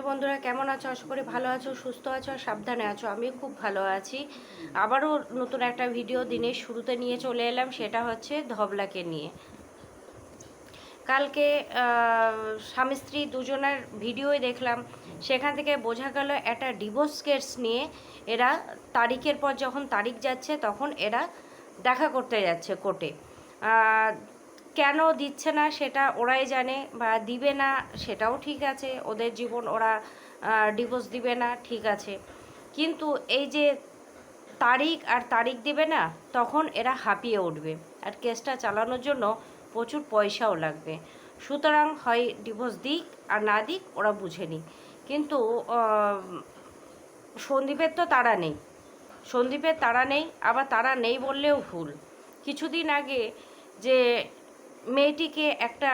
Hello বন্ধুরা কেমন আছো? আশা করি ভালো আছো, সুস্থ আছো, আর সাবধানে আছো। আমি খুব ভালো আছি। আবারও নতুন একটা ভিডিও দিনের শুরুতে নিয়ে চলে এলাম, সেটা হচ্ছে ধবলাকে নিয়ে। কালকে স্বামী স্ত্রী দুজনের ভিডিওই দেখলাম। সেখান থেকে বোঝা গেল একটা ডিভোর্স কেস নিয়ে এরা তারিখের পর যখন তারিখ যাচ্ছে, তখন এরা দেখা করতে যাচ্ছে কোর্টে। কেন দিচ্ছে না সেটা ওরাই জানে বা দিবে না সেটাও ঠিক আছে। ওদের জীবন ওরা ডিভোর্স দিবে না, ঠিক আছে। কিন্তু এই যে তারিখ আর তারিখ দিবে না, তখন এরা হাঁপিয়ে উঠবে। আর কেসটা চালানোর জন্য প্রচুর পয়সাও লাগবে। সুতরাং হয় ডিভোর্স দিক আর না দিক ওরা বুঝে নিক। কিন্তু সন্দীপের তো তারা নেই। সন্দীপের তারা নেই, আবার তারা নেই বললেও ভুল। কিছুদিন আগে যে মেয়েটিকে একটা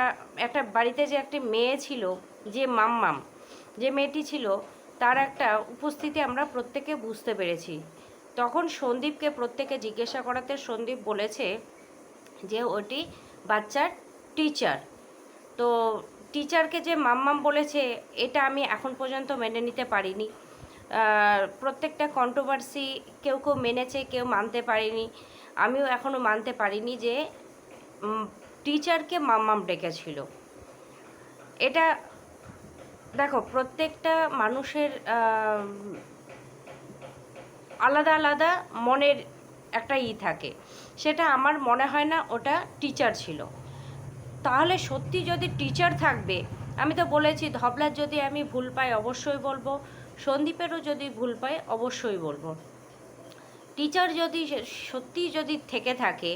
একটা বাড়িতে যে একটি মেয়ে ছিল, যে মাম্মাম, যে মেয়েটি ছিল, তার একটা উপস্থিতি আমরা প্রত্যেকে বুঝতে পেরেছি। তখন সন্দীপকে প্রত্যেকে জিজ্ঞাসা করাতে সন্দীপ বলেছে যে ওটি বাচ্চার টিচার তো টিচারকে যে মাম্মাম বলেছে, এটা আমি এখন পর্যন্ত মেনে নিতে পারিনি। প্রত্যেকটা কন্ট্রোভার্সি কেউ কেউ মেনেছে, কেউ মানতে পারেনি। আমিও এখনও মানতে পারিনি যে টিচারকে মাম্মাম ডেকেছিল। এটা দেখো, প্রত্যেকটা মানুষের আলাদা আলাদা মনের একটা ই থাকে। সেটা আমার মনে হয় না ওটা টিচার ছিল। তাহলে সত্যি যদি টিচার থাকবে, আমি তো বলেছি, ধবলার যদি আমি ভুল পাই অবশ্যই বলব, সন্দীপেরও যদি ভুল পাই অবশ্যই বলব। টিচার যদি সত্যি যদি থেকে থাকে,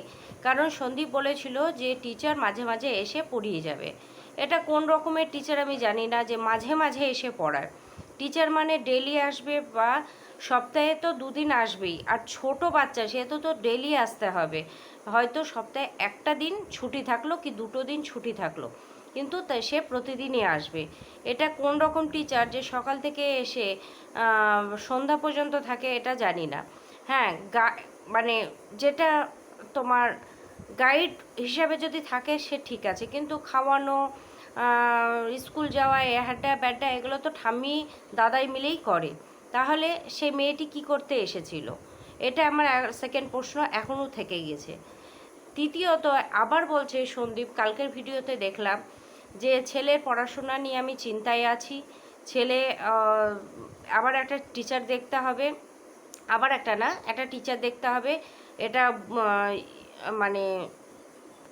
কারণ সন্দীপ বলেছিল যে টিচার মাঝে মাঝে এসে পড়িয়ে যাবে। এটা কোন রকমের টিচার আমি জানি না যে মাঝে মাঝে এসে পড়ায়। টিচার মানে ডেলি আসবে বা সপ্তাহে তো দুদিন আসবেই, আর ছোট বাচ্চা, সে তো ডেলি আসতে হবে। হয়তো সপ্তাহে একটা দিন ছুটি থাকল কি দুটো দিন ছুটি থাকল, কিন্তু সে প্রতিদিনই আসবে। এটা কোন রকম টিচার যে সকাল থেকে এসে সন্ধ্যা পর্যন্ত থাকে এটা জানি না। হ্যাঁ গা মানে যেটা তোমার গাইড হিসাবে যদি থাকে সে ঠিক আছে। কিন্তু খাওয়ানো স্কুল যাওয়া হ্যাড্ডা ব্যাড্ডা এগুলো তো ঠাম্মি, দাদাই মিলেই করে। তাহলে সে মেয়েটি কি করতে এসেছিল? এটা আমার সেকেন্ড প্রশ্ন এখনও থেকে গেছে তৃতীয়ত, আবার বলছে সন্দীপ, কালকের ভিডিওতে দেখলাম যে ছেলের পড়াশোনা নিয়ে আমি চিন্তায় আছি। ছেলে আবার একটা টিচার দেখতে হবে। আবার একটা না, একটা টিচার দেখতে হবে, এটা মানে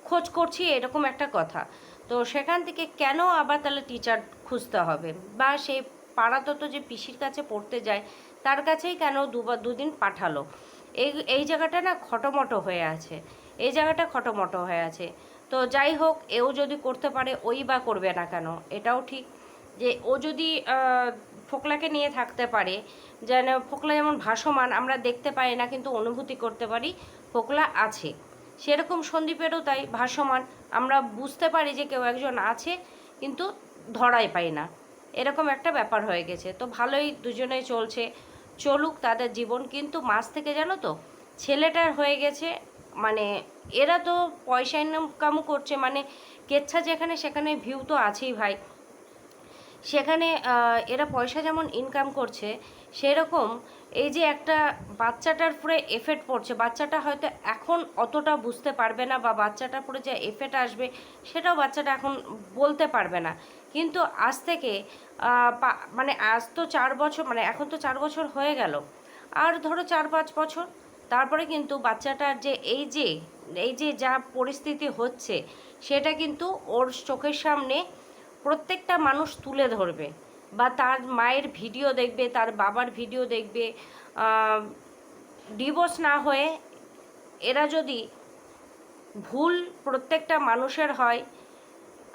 খোঁজ করছি এরকম একটা কথা। তো সেখান থেকে কেন আবার তাহলে টিচার খুঁজতে হবে? বা সেই পাড়াতো তো যে পিসির কাছে পড়তে যায়, তার কাছেই কেন দুবার দুদিন পাঠালো? এই এই জায়গাটা না খটোমটো হয়ে আছে। এই জায়গাটা খটোমটো হয়ে আছে। তো যাই হোক, এও যদি করতে পারে, ওই বা করবে না কেন? এটাও ঠিক। যে ও যদি ফোকলাকে নিয়ে থাকতে পারে। যেন ফোকলা যেমন ভাসমান, আমরা দেখতে পাই না, কিন্তু অনুভূতি করতে পারি ফোকলা আছে। সেরকম সন্দীপেরও তাই ভাসমান। আমরা বুঝতে পারি যে কেউ একজন আছে, কিন্তু ধরাই পাই না। এরকম একটা ব্যাপার হয়ে গেছে। তো ভালোই দুজনেই চলছে। চলুক তাদের জীবন, কিন্তু মাছ থেকে জানো তো ছেলেটার হয়ে গেছে মানে এরা তো পয়সা ইনকামও করছে মানে কেচ্ছা যেখানে সেখানে ভিউ তো আছেই ভাই। সেখানে এরা পয়সা যেমন ইনকাম করছে, সেরকম এই যে একটা বাচ্চাটার পুরো এফেক্ট পড়ছে, বাচ্চাটা হয়তো এখন অতটা বুঝতে পারবে না বা বাচ্চাটার পুরো যে এফেক্ট আসবে, সেটাও বাচ্চাটা এখন বলতে পারবে না। কিন্তু আজ থেকে মানে আজ তো চার বছর মানে এখন তো চার বছর হয়ে গেল। আর ধরো চার পাঁচ বছর, তারপরে কিন্তু বাচ্চাটার যে এই যে এই যে যা পরিস্থিতি হচ্ছে, সেটা কিন্তু ওর চোখের সামনে প্রত্যেকটা মানুষ তুলে ধরবে বা তার মায়ের ভিডিও দেখবে, তার বাবার ভিডিও দেখবে ডিভোর্স না হয়ে এরা যদি ভুল প্রত্যেকটা মানুষের হয়,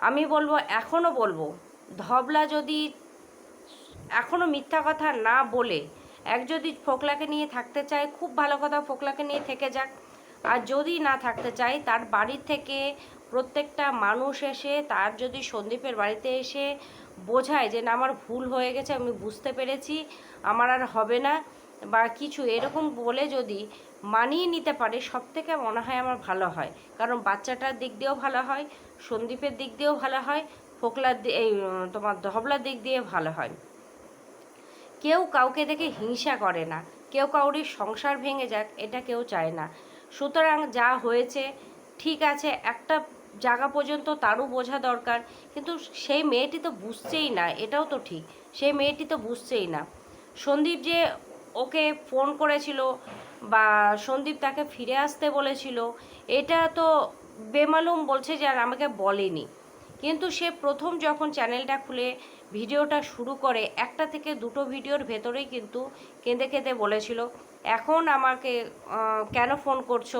আমি বলব এখনও বলব, ধবলা যদি এখনও মিথ্যা কথা না বলে, এক যদি ফোকলাকে নিয়ে থাকতে চায়, খুব ভালো কথা, ফোকলাকে নিয়ে থেকে যাক। আর যদি না থাকতে চায়, তার বাড়ি থেকে প্রত্যেকটা মানুষ এসে তার যদি সন্দীপের বাড়িতে এসে বোঝায় যে না, আমার ভুল হয়ে গেছে, আমি বুঝতে পেরেছি, আমার আর হবে না বা কিছু, এরকম বলে যদি মানিয়ে নিতে পারে সব থেকে মনে হয় আমার ভালো হয়। কারণ বাচ্চাটার দিক দিয়েও ভালো হয়, সন্দীপের দিক দিয়েও ভালো হয়, ফোকলার এই তোমার ধবলার দিক দিয়ে ভালো হয়। কেউ কাউকে দেখে হিংসা করে না, কেউ কাউরির সংসার ভেঙে যাক, এটা কেউ চায় না। সুতরাং যা হয়েছে, ঠিক আছে, একটা জায়গা পর্যন্ত তারও বোঝা দরকার। কিন্তু সেই মেয়েটি তো বুঝছেই না, এটাও তো ঠিক। সেই মেয়েটি তো বুঝছেই না। সন্দীপ যে ওকে ফোন করেছিল বা সন্দীপ তাকে ফিরে আসতে বলেছিল, এটা তো বেমালুম বলছে যে আর আমাকে বলেনি। কিন্তু সে প্রথম যখন চ্যানেলটা খুলে, ভিডিওটা শুরু করে, একটা থেকে দুটো ভিডিওর ভেতরেই কিন্তু কেঁদে কেঁদে বলেছিল, এখন আমাকে কেন ফোন করছ?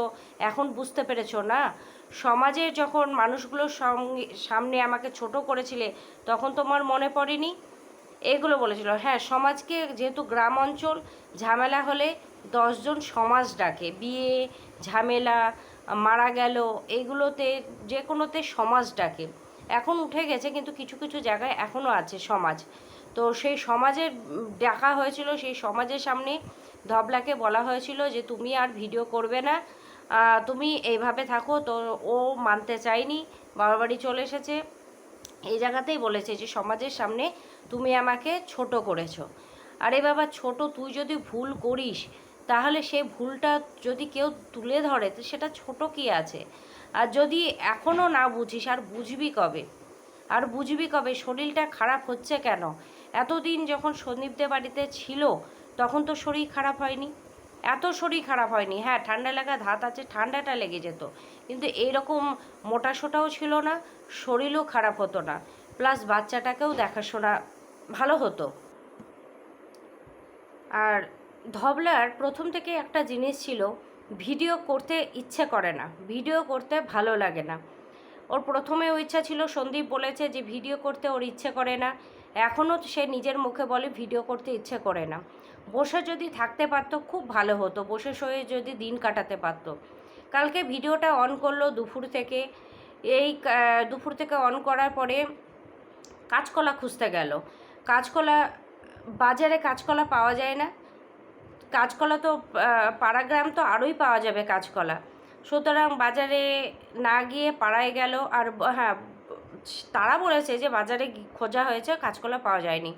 এখন বুঝতে পেরেছ না? সমাজের যখন মানুষগুলোর সঙ্গে, সামনে আমাকে ছোট করেছিলে, তখন তোমার মনে পড়েনি? এগুলো বলেছিল হ্যাঁ সমাজকে যেহেতু গ্রাম অঞ্চল, ঝামেলা হলে দশজন সমাজ ডাকে। বিয়ে, ঝামেলা, মারা গেল, এগুলোতে যে কোনোতে সমাজ ডাকে। এখন উঠে গেছে, কিন্তু কিছু কিছু জায়গায় এখনও আছে সমাজ। তো সেই সমাজের ডাকা হয়েছিল, সেই সমাজের সামনে ধবলাকে বলা হয়েছিল যে, তুমি আর ভিডিও করবে না তুমি এইভাবে থাকো, তো ও মানতে চায়নি, বাবার বাড়ি চলে এসেছে। এই জায়গাতেই বলেছে যে, সমাজের সামনে তুমি আমাকে ছোট করেছ। আরে বাবা, ছোট তুই যদি ভুল করিস, তাহলে সেই ভুলটা যদি কেউ তুলে ধরে, তো সেটা ছোট কি আছে? আর যদি এখনও না বুঝিস, আর বুঝবি কবে? আর বুঝবি কবে? শরীরটা খারাপ হচ্ছে কেন? এতদিন যখন সন্দীপদের বাড়িতে ছিল, তখন তো শরীর খারাপ হয়নি। এত শরীর খারাপ হয়নি। হ্যাঁ ঠান্ডা লাগা ধাত আছে, ঠান্ডাটা লেগে যেত। কিন্তু এইরকম মোটা সোটাও ছিল না, শরীরও খারাপ হতো না। প্লাস বাচ্চাটাকেও দেখাশোনা ভালো হতো। আর ধবলার প্রথম থেকে একটা জিনিস ছিল, ভিডিও করতে ইচ্ছে করে না। ভিডিও করতে ভালো লাগে না। ওর প্রথমে ও ইচ্ছা ছিল, সন্দীপ বলেছে যে, ভিডিও করতে ওর ইচ্ছে করে না। এখনও সে নিজের মুখে বলে, ভিডিও করতে ইচ্ছে করে না। বসে যদি থাকতে পারতো, খুব ভালো হতো। বসে শয়ে যদি দিন কাটাতে পারতো। কালকে ভিডিওটা অন করল দুপুর থেকে। এই দুপুর থেকে অন করার পরে কাঁচকলা খুঁজতে গেল। কাঁচকলা, বাজারে কাঁচকলা পাওয়া যায় না। কাঁচকলা তো পাড়াগ্রাম তো আরোই পাওয়া যাবে কাঁচকলা। সুতরাং বাজারে না গিয়ে পাড়ায় গেল। আর হ্যাঁ তারা বলেছে যে বাজারে খোঁজা হয়েছে, কাঁচকলা পাওয়া যায়নি।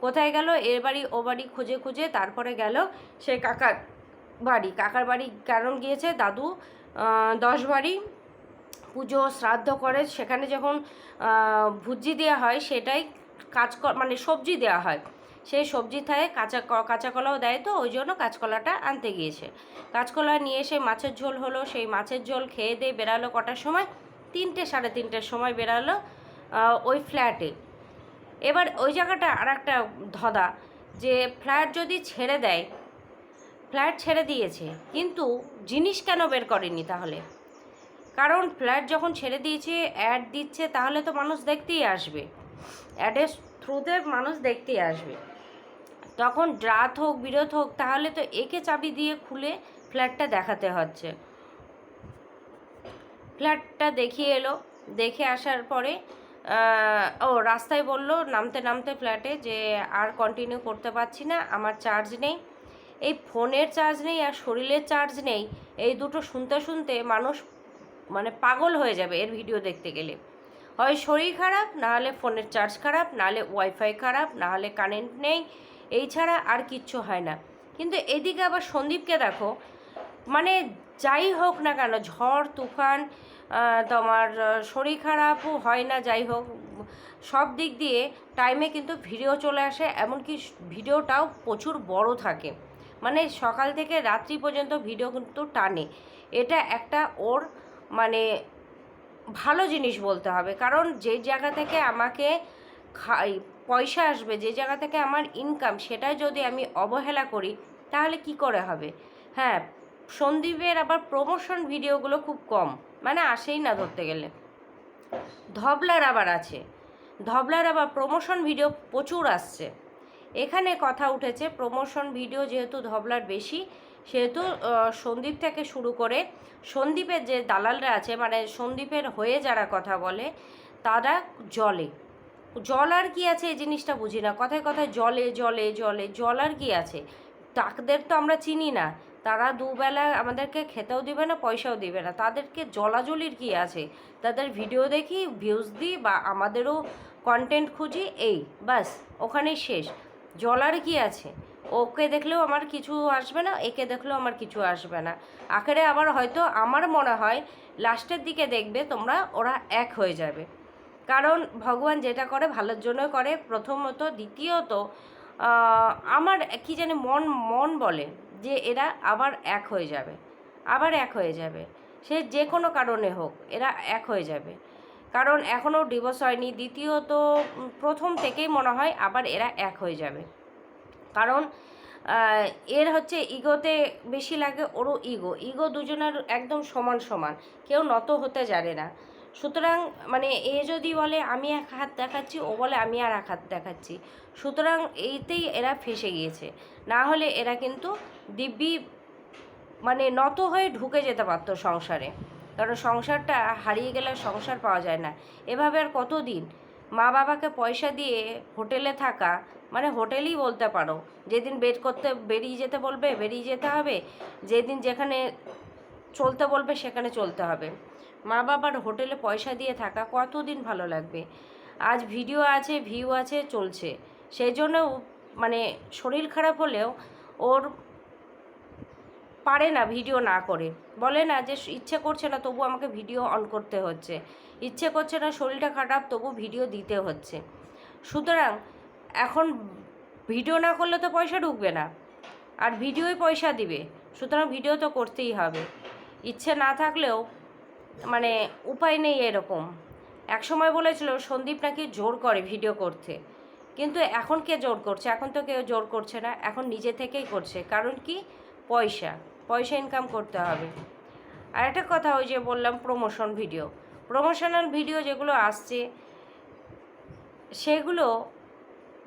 কোথায় গেল? এর বাড়ি, ও বাড়ি খুঁজে খুঁজে তারপরে গেল সে কাকার বাড়ি। কাকার বাড়ি কারণ গিয়েছে, দাদু দশ বাড়ি। পুজো শ্রাদ্ধ করে। সেখানে যখন ভুজি দেওয়া হয়, সেটাই কাজ মানে সবজি দেওয়া হয়। সেই সবজি থাকে কাঁচা ক- কাঁচা কলাও দেয় তো, ওই জন্য কাঁচকলাটা আনতে গিয়েছে। কাঁচকলা নিয়ে এসে মাছের ঝোল হলো। সেই মাছের ঝোল খেয়ে দিয়ে বেরালো কটার সময়? তিনটে, সাড়ে তিনটের সময় বেরালো ওই ফ্ল্যাটে এবার ওই জায়গাটা আর একটা ধদা যে ফ্ল্যাট যদি ছেড়ে দেয় ফ্ল্যাট ছেড়ে দিয়েছে, কিন্তু জিনিস কেন বের করেনি তাহলে? কারণ ফ্ল্যাট যখন ছেড়ে দিয়েছে, অ্যাড দিচ্ছে, তাহলে তো মানুষ দেখতেই আসবে। অ্যাডের থ্রুতে মানুষ দেখতেই আসবে। তখন ড্রাত হোক বিরত হোক, তাহলে তো একে চাবি দিয়ে খুলে ফ্ল্যাটটা দেখাতে হচ্ছে। ফ্ল্যাটটা দেখিয়ে এলো। দেখে আসার পরে ও, রাস্তায় বলল নামতে নামতে ফ্ল্যাটে যে আর কন্টিনিউ করতে পারছি না, আমার চার্জ নেই। এই ফোনের চার্জ নেই আর শরীরের চার্জ নেই, এই দুটো শুনতে শুনতে মানুষ মানে পাগল হয়ে যাবে এর ভিডিও দেখতে গেলে। হয় শরীর খারাপ, না হলে ফোনের চার্জ খারাপ, না হলে ওয়াইফাই খারাপ, না হলে কারেন্ট নেই, এই ছাড়া আর কিচ্ছু হয় না। কিন্তু এদিকে আবার সন্দীপকে দেখো মানে যাই হোক না কেন, ঝড়, তুফান তোমার শরীর খারাপও হয় না, যাই হোক। সব দিক দিয়ে টাইমে কিন্তু ভিডিও চলে আসে, এমনকি ভিডিওটাও প্রচুর বড় থাকে। মানে সকাল থেকে রাত্রি পর্যন্ত ভিডিও কিন্তু টানে। এটা একটা ওর মানে ভালো জিনিস বলতে হবে। কারণ যে জায়গা থেকে আমাকে খাই, পয়সা আসবে, যে জায়গা থেকে আমার ইনকাম সেটা যদি আমি অবহেলা করি, তাহলে কি করে হবে? হ্যাঁ সন্দীপের আবার প্রমোশন ভিডিওগুলো খুব কম। মানে আসেই না ধরতে গেলে। ধবলার আবার আছে। ধবলার আবার প্রমোশন ভিডিও প্রচুর আসছে। এখানে কথা উঠেছে প্রমোশন ভিডিও যেহেতু ধবলার বেশি, সেহেতু সন্দীপ থেকে শুরু করে সন্দীপের যে দালালরা আছে মানে সন্দীপের হয়ে যারা কথা বলে, তারা জলে। জল আর কি আছে এই জিনিসটা বুঝি না। কথায় কথায় জলে জলে জলে, জল আর কি আছে? তাদের তো আমরা চিনি না। তারা দুবেলা আমাদেরকে খেতেও দিবে না, পয়সাও দিবে না। তাদেরকে জলাজলির কি আছে? তাদের ভিডিও দেখি ভিউজ দিই বা আমাদেরও কন্টেন্ট খুঁজি, এই বাস ওখানেই শেষ। জলার কি আছে? ওকে দেখলেও আমার কিছু আসবে না, একে দেখলেও আমার কিছু আসবে না। আখেরে আবার হয়তো আমার মনে হয় লাস্টের দিকে দেখবে তোমরা, ওরা এক হয়ে যাবে। কারণ ভগবান যেটা করে, ভালোর জন্য করে। প্রথমত, দ্বিতীয়ত আমার কি জানি মন মন বলে। যে এরা আবার এক হয়ে যাবে, আবার এক হয়ে যাবে। সে যে কোনো কারণে হোক, এরা এক হয়ে যাবে। কারণ এখনও ডিভোর্স হয়নি, দ্বিতীয়ত প্রথম থেকেই মনে হয় আবার এরা এক হয়ে যাবে। কারণ এর হচ্ছে ইগোতে বেশি লাগে ওরও ইগো। ইগো দুজনের একদম সমান সমান, কেউ নত হতে জানে না। সুতরাং মানে এ যদি বলে, আমি এক হাত দেখাচ্ছি, ও বলে, আমি আর এক হাত দেখাচ্ছি। সুতরাং এইতেই এরা ফেসে গিয়েছে। না হলে এরা কিন্তু দিব্যি মানে নত হয়ে ঢুকে যেতে পারতো সংসারে। কারণ সংসারটা হারিয়ে গেলে সংসার পাওয়া যায় না। এভাবে আর কতদিন? মা বাবাকে পয়সা দিয়ে হোটেলে থাকা মানে হোটেলই বলতে পারো। যেদিন বের করতে, বেরিয়ে যেতে বলবে, বেরিয়ে যেতে হবে। যেদিন যেখানে চলতে বলবে, সেখানে চলতে হবে। মা বাবার হোটেলে পয়সা দিয়ে থাকা কতদিন ভালো লাগবে? আজ ভিডিও আছে, ভিউ আছে, চলছে। সেই জন্য মানে শরীর খারাপ হলেও ওর পারে না ভিডিও না করে। বলে না যে ইচ্ছে করছে না, তবু আমাকে ভিডিও অন করতে হচ্ছে। ইচ্ছে করছে না, শরীরটা খারাপ, তবু ভিডিও দিতে হচ্ছে। সুতরাং এখন ভিডিও না করলে তো পয়সা ঢুকবে না। আর ভিডিওই পয়সা দিবে। সুতরাং ভিডিও তো করতেই হবে। ইচ্ছে না থাকলেও মানে উপায় নেই এরকম। এক সময় বলেছিল, সন্দীপ নাকি জোর করে ভিডিও করতে কিন্তু এখন কে জোর করছে? এখন তো কেউ জোর করছে না, এখন নিজে থেকেই করছে। কারণ কি? পয়সা পয়সা ইনকাম করতে হবে। আর একটা কথা ওই যে বললাম প্রমোশন ভিডিও প্রমোশনাল ভিডিও যেগুলো আসছে, সেগুলো,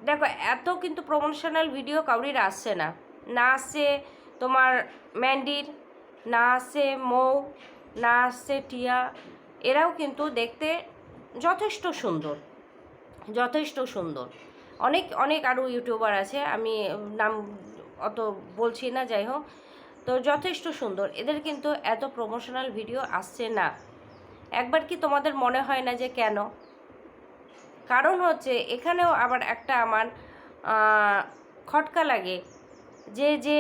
দেখো, এত কিন্তু প্রমোশনাল ভিডিও কাউরির আসছে না। না আসছে তোমার ম্যান্ডির না আসছে মৌ না আসছে টিয়া এরাও কিন্তু দেখতে যথেষ্ট সুন্দর যথেষ্ট সুন্দর। অনেক অনেক আরও ইউটিউবার আছে, আমি নাম অত বলছি না, যাই হোক। তো যথেষ্ট সুন্দর, এদের কিন্তু এত প্রমোশনাল ভিডিও আসছে না। একবার কি তোমাদের মনে হয় না যে কেন? কারণ হচ্ছে, এখানেও আবার একটা আমার খটকা লাগে। যে যে,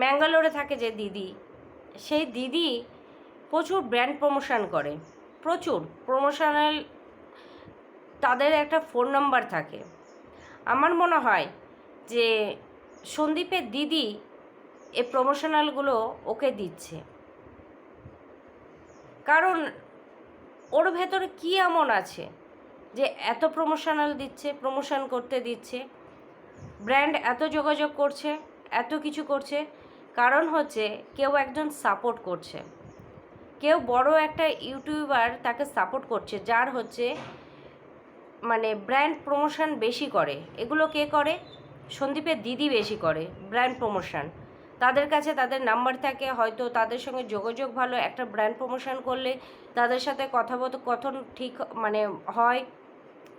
ম্যাঙ্গালোরে থাকে যে দিদি সেই দিদি প্রচুর ব্র্যান্ড প্রমোশন করে, প্রচুর প্রমোশনাল তাদের একটা ফোন নাম্বার থাকে। আমার মনে হয় যে সন্দীপের দিদি এ প্রমোশনালগুলো ওকে দিচ্ছে। কারণ ওর ভেতরে কী এমন আছে যে এত প্রমোশনাল দিচ্ছে প্রমোশন করতে দিচ্ছে ব্র্যান্ড এত যোগাযোগ করছে, এত কিছু করছে কারণ হচ্ছে কেউ একজন সাপোর্ট করছে। কেউ বড় একটা ইউটিউবার তাকে সাপোর্ট করছে, যার হচ্ছে মানে ব্র্যান্ড প্রমোশন বেশি করে। এগুলো কে করে? সন্দীপের দিদি বেশি করে ব্র্যান্ড প্রমোশন তাদের কাছে তাদের নাম্বার থাকে, হয়তো তাদের সঙ্গে যোগাযোগ ভালো, একটা ব্র্যান্ড প্রমোশন করলে তাদের সাথে কথা কথন ঠিক মানে হয়।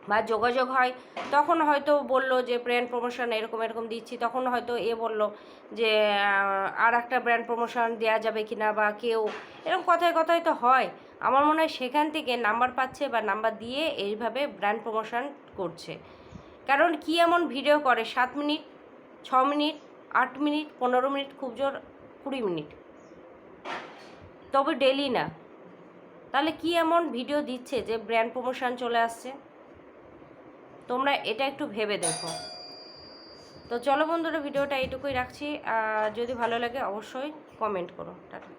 বা যোগাযোগ হয়, তখন হয়তো বলল যে ব্র্যান্ড প্রমোশন এরকম এরকম দিচ্ছি, তখন হয়তো এ বলল যে আর একটা ব্র্যান্ড প্রমোশন দেওয়া যাবে কি না বা কেউ, এরকম কথায় কথায় তো হয়। আমার মনে হয় সেখান থেকে নাম্বার পাচ্ছে বা নাম্বার দিয়ে এইভাবে ব্র্যান্ড প্রমোশন করছে। কারণ কি এমন ভিডিও করে, সাত মিনিট, ছ মিনিট, আট মিনিট, পনেরো মিনিট, খুব জোর কুড়ি মিনিট। তবে ডেলি না। তাহলে কি এমন ভিডিও দিচ্ছে যে ব্র্যান্ড প্রমোশন চলে আসছে? তোমরা এটা একটু ভেবে দেখো। তো চলো বন্ধুরা, ভিডিওটা এইটুকুই রাখছি। যদি ভালো লাগে, অবশ্যই কমেন্ট করো। টাটা।